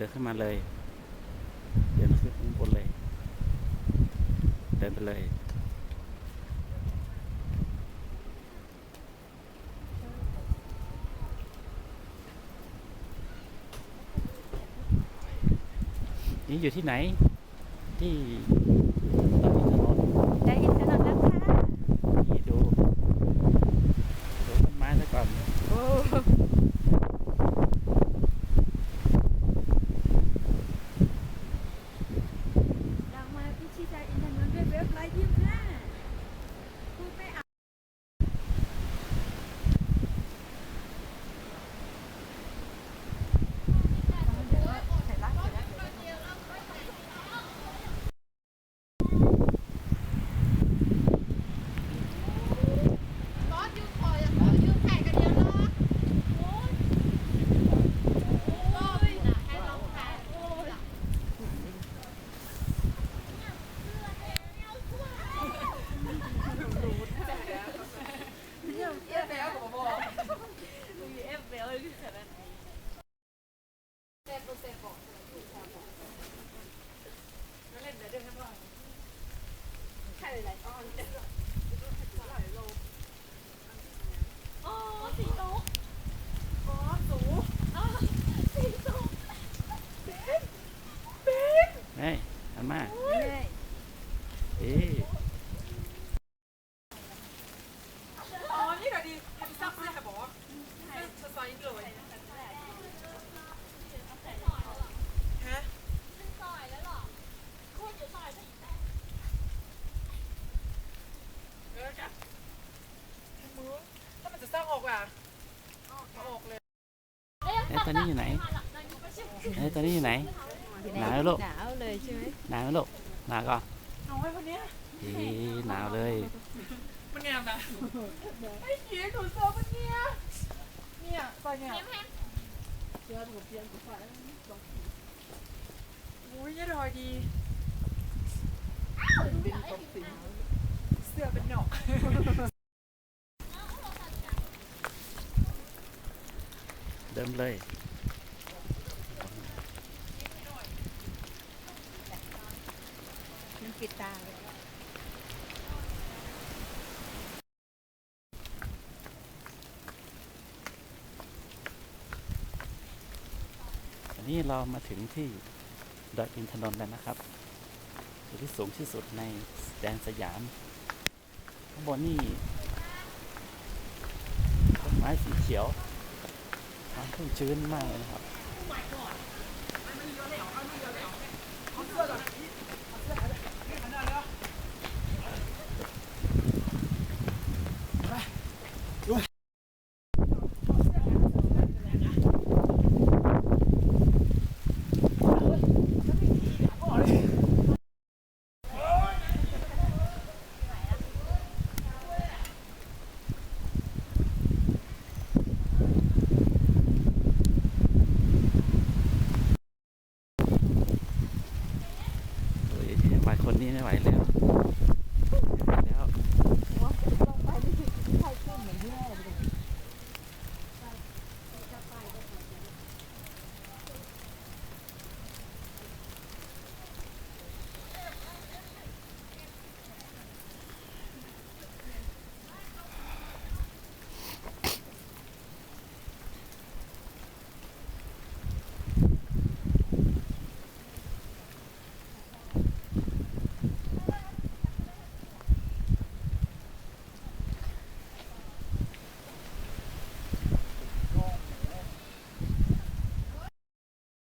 ดินขึ้นมาเลย เดินขึ้นข้างบนเลย เดินไปเลย นี่อยู่ที่ไหน ที่ตอนนี้ถนนได้อินถนนแล้วค่ะนี่ดูดูต้นไม้ซะก่อน โอ้ เรามาพิชิตใจอินถนนด้วยเว็บไลฟ์ยี่สิบห้าพูดไม่เอา เฮ้ยอันมา เฮ้ย เอ๊ะ อ๋อ นี่ก็ดีดีซักซี่ค่ะบอกว่าจะซอยอีกเลยฮะเออจ้ะมือถ้ามันจะสร้างออกอะเอาออกเลย เอ้ยตอนนี้อยู่ไหนเอ้ยตอนนี้อยู่ไหนหนาวไหมลูกหนาวเลยใช่ไหมหนาวไหมลูกหนาวก่อน เอาไว้คนเนี้ยเอ๊ะหนาวเลย มันงามนะไอ้เหี้ยถูโซ่มันเนี่ยเนี่ยใส่เนี่ยเสื้อถูกเปลี่ยนถูกฝ่ายโอ้ยเนี่ยรอยดีเสื้อเป็นหนอกเดิมเลย มัน ปิดตาเลยอันนี้เรามาถึงที่ดอยอินทนนท์แล้วนะครับจุดที่สูงที่สุดในแดนสยามข้างบนนี่ต้นไม้สีเขียวความชุ่มชื้นมากเลยนะครับ ไม่ไหวคนนี้ไม่ไหวแล้ว